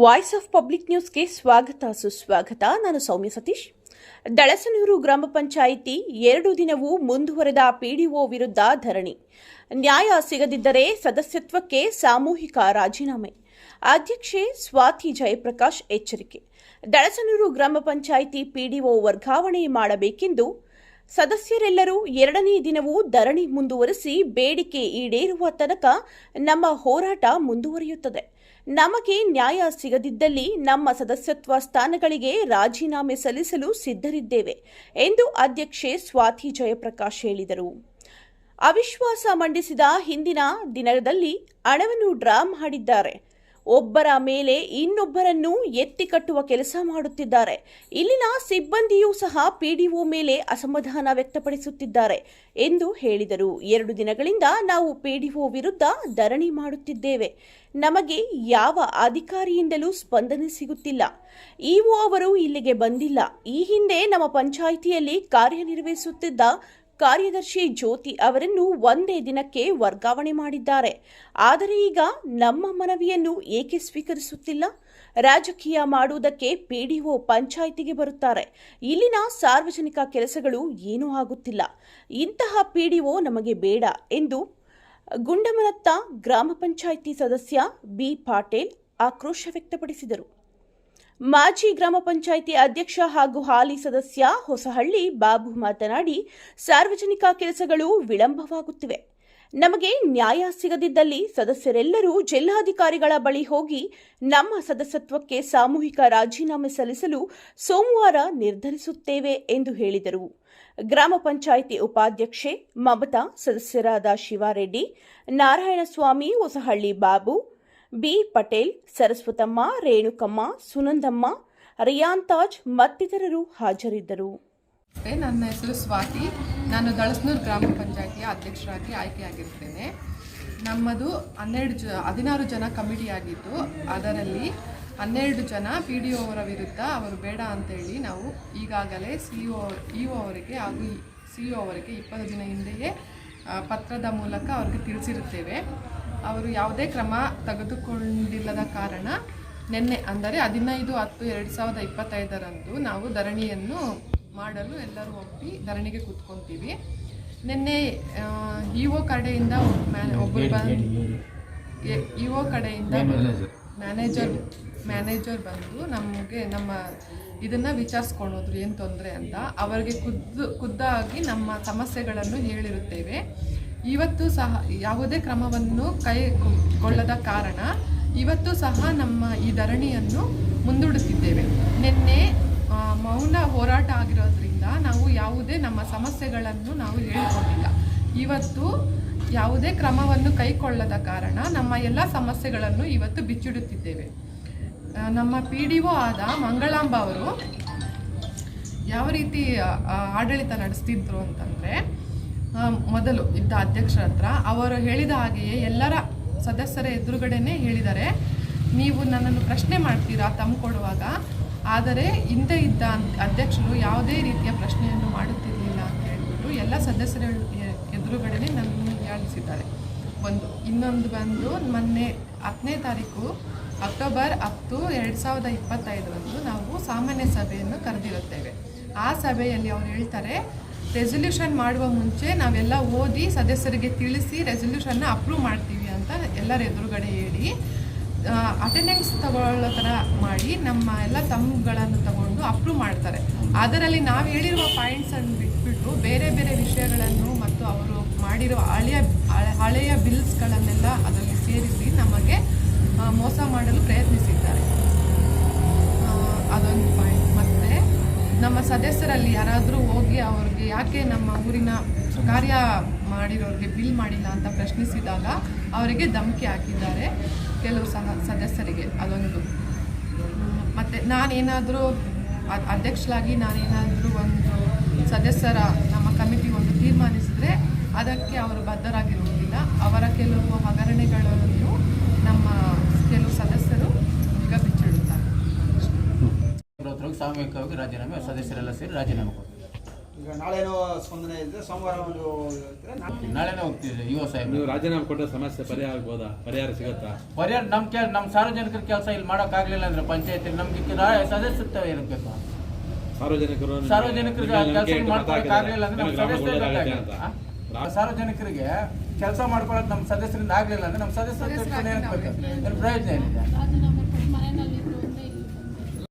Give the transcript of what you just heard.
Voice of public ನ್ಯೂಸ್ಗೆ ಸ್ವಾಗತ, ಸುಸ್ವಾಗತ. ನಾನು ಸೌಮ್ಯ ಸತೀಶ್. ದಳಸನೂರು ಗ್ರಾಮ ಪಂಚಾಯಿತಿ ಎರಡು ದಿನವೂ ಮುಂದುವರೆದ ಪಿಡಿಒ ವಿರುದ್ಧ ಧರಣಿ. ನ್ಯಾಯ ಸಿಗದಿದ್ದರೆ ಸದಸ್ಯತ್ವಕ್ಕೆ ಸಾಮೂಹಿಕ ರಾಜೀನಾಮೆ. ಅಧ್ಯಕ್ಷೆ ಸ್ವಾತಿ ಜಯಪ್ರಕಾಶ್ ಎಚ್ಚರಿಕೆ. ದಳಸನೂರು ಗ್ರಾಮ ಪಂಚಾಯಿತಿ ಪಿಡಿಒ ವರ್ಗಾವಣೆ ಮಾಡಬೇಕೆಂದು ಸದಸ್ಯರೆಲ್ಲರೂ ಎರಡನೇ ದಿನವೂ ಧರಣಿ ಮುಂದುವರೆಸಿ ಬೇಡಿಕೆ ಈಡೇರುವ ತನಕ ನಮ್ಮ ಹೋರಾಟ ಮುಂದುವರಿಯುತ್ತದೆ. ನಮಗೆ ನ್ಯಾಯ ಸಿಗದಿದ್ದಲ್ಲಿ ನಮ್ಮ ಸದಸ್ಯತ್ವ ಸ್ಥಾನಗಳಿಗೆ ರಾಜೀನಾಮೆ ಸಲ್ಲಿಸಲು ಸಿದ್ಧರಿದ್ದೇವೆ ಎಂದು ಅಧ್ಯಕ್ಷೆ ಸ್ವಾತಿ ಜಯಪ್ರಕಾಶ್ ಹೇಳಿದರು. ಅವಿಶ್ವಾಸ ಮಂಡಿಸಿದ ಹಿಂದಿನ ದಿನದಲ್ಲಿ ಹಣವನ್ನು ಡ್ರಾ ಮಾಡಿದ್ದಾರೆ. ಒಬ್ಬರ ಮೇಲೆ ಇನ್ನೊಬ್ಬರನ್ನು ಎತ್ತಿ ಕಟ್ಟುವ ಕೆಲಸ ಮಾಡುತ್ತಿದ್ದಾರೆ. ಇಲ್ಲಿನ ಸಿಬ್ಬಂದಿಯೂ ಸಹ ಪಿಡಿಒ ಮೇಲೆ ಅಸಮಾಧಾನ ವ್ಯಕ್ತಪಡಿಸುತ್ತಿದ್ದಾರೆ ಎಂದು ಹೇಳಿದರು. ಎರಡು ದಿನಗಳಿಂದ ನಾವು ಪಿಡಿಒ ವಿರುದ್ಧ ಧರಣಿ ಮಾಡುತ್ತಿದ್ದೇವೆ. ನಮಗೆ ಯಾವ ಅಧಿಕಾರಿಯಿಂದಲೂ ಸ್ಪಂದನೆ ಸಿಗುತ್ತಿಲ್ಲ. ಇಒ ಅವರು ಇಲ್ಲಿಗೆ ಬಂದಿಲ್ಲ. ಈ ಹಿಂದೆ ನಮ್ಮ ಪಂಚಾಯಿತಿಯಲ್ಲಿ ಕಾರ್ಯನಿರ್ವಹಿಸುತ್ತಿದ್ದ ಕಾರ್ಯದರ್ಶಿ ಜ್ಯೋತಿ ಅವರನ್ನು ಒಂದೇ ದಿನಕ್ಕೆ ವರ್ಗಾವಣೆ ಮಾಡಿದ್ದಾರೆ. ಆದರೆ ಈಗ ನಮ್ಮ ಮನವಿಯನ್ನು ಏಕೆ ಸ್ವೀಕರಿಸುತ್ತಿಲ್ಲ? ರಾಜಕೀಯ ಮಾಡುವುದಕ್ಕೆ ಪಿಡಿಒ ಪಂಚಾಯಿತಿಗೆ ಬರುತ್ತಾರೆ. ಇಲ್ಲಿನ ಸಾರ್ವಜನಿಕ ಕೆಲಸಗಳು ಏನೂ ಆಗುತ್ತಿಲ್ಲ. ಇಂತಹ ಪಿಡಿಒ ನಮಗೆ ಬೇಡ ಎಂದು ಗುಂಡಮನತ್ತ ಗ್ರಾಮ ಪಂಚಾಯಿತಿ ಸದಸ್ಯ ಬಿ ಪಾಟೇಲ್ ಆಕ್ರೋಶ ವ್ಯಕ್ತಪಡಿಸಿದರು. ಮಾಜಿ ಗ್ರಾಮ ಪಂಚಾಯಿತಿ ಅಧ್ಯಕ್ಷ ಹಾಗೂ ಹಾಲಿ ಸದಸ್ಯ ಹೊಸಹಳ್ಳಿ ಬಾಬು ಮಾತನಾಡಿ, ಸಾರ್ವಜನಿಕ ಕೆಲಸಗಳು ವಿಳಂಬವಾಗುತ್ತಿವೆ. ನಮಗೆ ನ್ಯಾಯ ಸಿಗದಿದ್ದಲ್ಲಿ ಸದಸ್ಯರೆಲ್ಲರೂ ಜಿಲ್ಲಾಧಿಕಾರಿಗಳ ಬಳಿ ಹೋಗಿ ನಮ್ಮ ಸದಸ್ಯತ್ವಕ್ಕೆ ಸಾಮೂಹಿಕ ರಾಜೀನಾಮೆ ಸಲ್ಲಿಸಲು ಸೋಮವಾರ ನಿರ್ಧರಿಸುತ್ತೇವೆ ಎಂದು ಹೇಳಿದರು. ಗ್ರಾಮ ಪಂಚಾಯಿತಿ ಉಪಾಧ್ಯಕ್ಷೆ ಮಮತಾ, ಸದಸ್ಯರಾದ ಶಿವಾರೆಡ್ಡಿ, ನಾರಾಯಣಸ್ವಾಮಿ, ಹೊಸಹಳ್ಳಿ ಬಾಬು ಬಿ. ಪಟೇಲ್, ಸರಸ್ವತಮ್ಮ, ರೇಣುಕಮ್ಮ, ಸುನಂದಮ್ಮ ರಿಯಾನ್ತಾಜ್ ಮತ್ತಿತರರು ಹಾಜರಿದ್ದರು. ನನ್ನ ಹೆಸರು ಸ್ವಾತಿ. ನಾನು ದಳಸ್ನೂರು ಗ್ರಾಮ ಪಂಚಾಯಿತಿಯ ಅಧ್ಯಕ್ಷರಾಗಿ ಆಯ್ಕೆಯಾಗಿರ್ತೇನೆ ನಮ್ಮದು ಹನ್ನೆರಡು ಜ, ಹದಿನಾರು ಜನ ಕಮಿಟಿ ಆಗಿದ್ದು, ಅದರಲ್ಲಿ ಹನ್ನೆರಡು ಜನ ಪಿ ಡಿ ಅವರ ವಿರುದ್ಧ ಅವರು ಬೇಡ ಅಂತೇಳಿ ನಾವು ಈಗಾಗಲೇ ಸಿ ಒ, ಇ ಒ ಅವರಿಗೆ ಹಾಗೂ ಸಿ ಒ ಅವರಿಗೆ ಇಪ್ಪತ್ತು ದಿನ ಹಿಂದೆಯೇ ಪತ್ರದ ಮೂಲಕ ಅವ್ರಿಗೆ ತಿಳಿಸಿರುತ್ತೇವೆ. ಅವರು ಯಾವುದೇ ಕ್ರಮ ತೆಗೆದುಕೊಂಡಿಲ್ಲದ ಕಾರಣ ನಿನ್ನೆ ಅಂದರೆ ಹದಿನೈದು ಹತ್ತು ಎರಡು ಸಾವಿರದ ಇಪ್ಪತ್ತೈದರಂದು ನಾವು ಧರಣಿಯನ್ನು ಮಾಡಲು ಎಲ್ಲರೂ ಒಪ್ಪಿ ಧರಣಿಗೆ ಕೂತ್ಕೊತೀವಿ. ನಿನ್ನೆ ಇ ಒ ಕಡೆಯಿಂದ ಒಬ್ಬರು ಬಂದು ಇ ಒ ಕಡೆಯಿಂದ ಮ್ಯಾನೇಜರ್. ಮ್ಯಾನೇಜರ್ ಬಂದು ನಮಗೆ ನಮ್ಮ ಇದನ್ನು ವಿಚಾರಿಸ್ಕೊಳೋದ್ರು ಏನು ತೊಂದರೆ ಅಂತ ಅವರಿಗೆ ಖುದ್ದು ಖುದ್ದಾಗಿ ನಮ್ಮ ಸಮಸ್ಯೆಗಳನ್ನು ಹೇಳಿರುತ್ತೇವೆ. ಇವತ್ತು ಸಹ ಯಾವುದೇ ಕ್ರಮವನ್ನು ಕೈಗೊಳ್ಳದ ಕಾರಣ ಇವತ್ತು ಸಹ ನಮ್ಮ ಈ ಧರಣಿಯನ್ನು ಮುಂದೂಡುತ್ತಿದ್ದೇವೆ. ನಿನ್ನೆ ಮೌನ ಹೋರಾಟ ಆಗಿರೋದ್ರಿಂದ ನಾವು ಯಾವುದೇ ನಮ್ಮ ಸಮಸ್ಯೆಗಳನ್ನು ನಾವು ಹೇಳಿಕೊಂಡಿಲ್ಲ. ಇವತ್ತು ಯಾವುದೇ ಕ್ರಮವನ್ನು ಕೈಗೊಳ್ಳದ ಕಾರಣ ನಮ್ಮ ಎಲ್ಲ ಸಮಸ್ಯೆಗಳನ್ನು ಇವತ್ತು ಬಿಚ್ಚಿಡುತ್ತಿದ್ದೇವೆ. ನಮ್ಮ ಪಿ ಡಿ ಒ ಆದ ಮಂಗಳಾಂಬ ಅವರು ಯಾವ ರೀತಿ ಆಡಳಿತ ನಡೆಸ್ತಿದ್ರು ಅಂತಂದರೆ ಮೊದಲು ಇದ್ದ ಅಧ್ಯಕ್ಷರ ಹತ್ರ ಅವರು ಹೇಳಿದ ಹಾಗೆಯೇ ಎಲ್ಲರ ಸದಸ್ಯರ ಎದುರುಗಡೆನೇ ಹೇಳಿದ್ದಾರೆ. ನೀವು ನನ್ನನ್ನು ಪ್ರಶ್ನೆ ಮಾಡ್ತೀರಾ ತಮ್ಮ ಆದರೆ ಹಿಂದೆ ಇದ್ದ ಅಧ್ಯಕ್ಷರು ಯಾವುದೇ ರೀತಿಯ ಪ್ರಶ್ನೆಯನ್ನು ಮಾಡುತ್ತಿರಲಿಲ್ಲ ಅಂತ ಹೇಳ್ಬಿಟ್ಟು ಎಲ್ಲ ಸದಸ್ಯರ ಎದುರುಗಡೆನೆ ನನ್ನನ್ನು ಹೀಯಾಳಿಸಿದ್ದಾರೆ. ಒಂದು, ಇನ್ನೊಂದು ಬಂದು ಮೊನ್ನೆ ಹತ್ತನೇ ತಾರೀಕು ಅಕ್ಟೋಬರ್ ಹತ್ತು ಎರಡು ಸಾವಿರದ ಇಪ್ಪತ್ತೈದರಂದು ನಾವು ಸಾಮಾನ್ಯ ಸಭೆಯನ್ನು ಕರೆದಿರುತ್ತೇವೆ. ಆ ಸಭೆಯಲ್ಲಿ ಅವ್ರು ಹೇಳ್ತಾರೆ ರೆಸೊಲ್ಯೂಷನ್ ಮಾಡುವ ಮುಂಚೆ ನಾವೆಲ್ಲ ಓದಿ ಸದಸ್ಯರಿಗೆ ತಿಳಿಸಿ ರೆಸೊಲ್ಯೂಷನ್ನ ಅಪ್ರೂವ್ ಮಾಡ್ತೀವಿ ಅಂತ ಎಲ್ಲರ ಎದುರುಗಡೆ ಹೇಳಿ ಅಟೆಂಡೆನ್ಸ್ ತಗೊಳ್ಳೋ ಥರ ಮಾಡಿ ನಮ್ಮ ಎಲ್ಲ ತಮ್ಮಗಳನ್ನು ತಗೊಂಡು ಅಪ್ರೂವ್ ಮಾಡ್ತಾರೆ. ಅದರಲ್ಲಿ ನಾವು ಹೇಳಿರುವ ಪಾಯಿಂಟ್ಸನ್ನು ಬಿಟ್ಬಿಟ್ಟು ಬೇರೆ ಬೇರೆ ವಿಷಯಗಳನ್ನು ಮತ್ತು ಅವರು ಮಾಡಿರೋ ಹಳೆಯ ಹಳೆ- ಹಳೆಯ ಬಿಲ್ಸ್ಗಳನ್ನೆಲ್ಲ ಅದರಲ್ಲಿ ಸೇರಿಸಿ ನಮಗೆ ಮೋಸ ಮಾಡಲು ಪ್ರಯತ್ನಿಸಿದ್ದಾರೆ. ನಮ್ಮ ಸದಸ್ಯರಲ್ಲಿ ಯಾರಾದರೂ ಹೋಗಿ ಅವ್ರಿಗೆ ಯಾಕೆ ನಮ್ಮ ಊರಿನ ಕಾರ್ಯ ಮಾಡಿರೋರಿಗೆ ಬಿಲ್ ಮಾಡಿಲ್ಲ ಅಂತ ಪ್ರಶ್ನಿಸಿದಾಗ ಅವರಿಗೆ ಧಮಕಿ ಹಾಕಿದ್ದಾರೆ ಕೆಲವು ಸಹ ಸದಸ್ಯರಿಗೆ, ಅದೊಂದು. ಮತ್ತು ನಾನೇನಾದರೂ ಅಧ್ಯಕ್ಷರಾಗಿ ನಾನೇನಾದರೂ ಒಂದು ಸದಸ್ಯರ ನಮ್ಮ ಕಮಿಟಿ ಒಂದು ತೀರ್ಮಾನಿಸಿದರೆ ಅದಕ್ಕೆ ಅವರು ಬದ್ಧರಾಗಿರುವುದಿಲ್ಲ. ಅವರ ಕೆಲವು ಹಗರಣೆಗಳನ್ನು ನಮ್ಮ ಕೆಲವು ಸದಸ್ಯರು ಈಗ ಇವತ್ತರೆಗೂ ಸಾಮೂಹಿಕವಾಗಿ ರಾಜೀನಾಮೆ ಸದಸ್ಯರೆಲ್ಲ ಸೇರಿ ರಾಜೀನಾಮೆ ಕೊಡ್ತಾರೆ. ಈಗ ನಾಳೆನೋ ಸ್ಪಂದನೆ ಇದ್ರೆ ಸೋಮವಾರ ಒಂದು ಇದ್ರೆ ನಾಳೆ ನಾಳೆನೇ ಹೋಗ್ತೀವಿ ಯುವ ಸಾಹೇಬ್ ನೀವು ರಾಜೀನಾಮೆ ಕೊಟ್ಟ ಸಮಸ್ಯೆ ಪರಿಹಾರ ಆಗ್ಬೋದಾ? ಪರಿಹಾರ ಸಿಗುತ್ತಾ? ಪರಿಹಾರ ನಮ್ಮ ಕೆಲ ನಮ್ಮ ಸಾರ್ವಜನಿಕರ ಕೆಲಸ ಇಲ್ಲಿ ಮಾಡೋಕ್ಕಾಗಲಿಲ್ಲ ಅಂದ್ರೆ ಪಂಚಾಯತಿ ನಮ್ಗೆ ಸದಸ್ಯತ್ವ ಇರಬೇಕು ಸಾರ್ವಜನಿಕರು ನಿಮ್ಗೆ- ಸಾರ್ವಜನಿಕರಿಗೆ ನಿಮ್ಗೆ ನಂಬಿಕೆ ಕೆಲಸ ಇಟ್ಟು ಮತ ಮಾಡ್ಕೊಳಕ್ಕಾಗಲಿಲ್ಲ ಅಂದ್ರೆ ನಮ್ಮ. ಸದಸ್ಯರು ನಿಮ್ಗೆ ಒಳ್ಳೆದಾಗತ್ತೆ ಅಂತ. ಆ? ಸಾರ್ವಜನಿಕರಿಗೆ ಕೆಲಸ ಮಾಡ್ಕೊಳಕ್ ನಮ್ ಸದಸ್ಯರಿಂದ ಆಗ್ಲಿಲ್ಲ ಅಂದ್ರೆ ನಮ್ಮ ಸದಸ್ಯರು ಏನ್ ಪ್ರಯೋಜನ ಏನಿದೆ?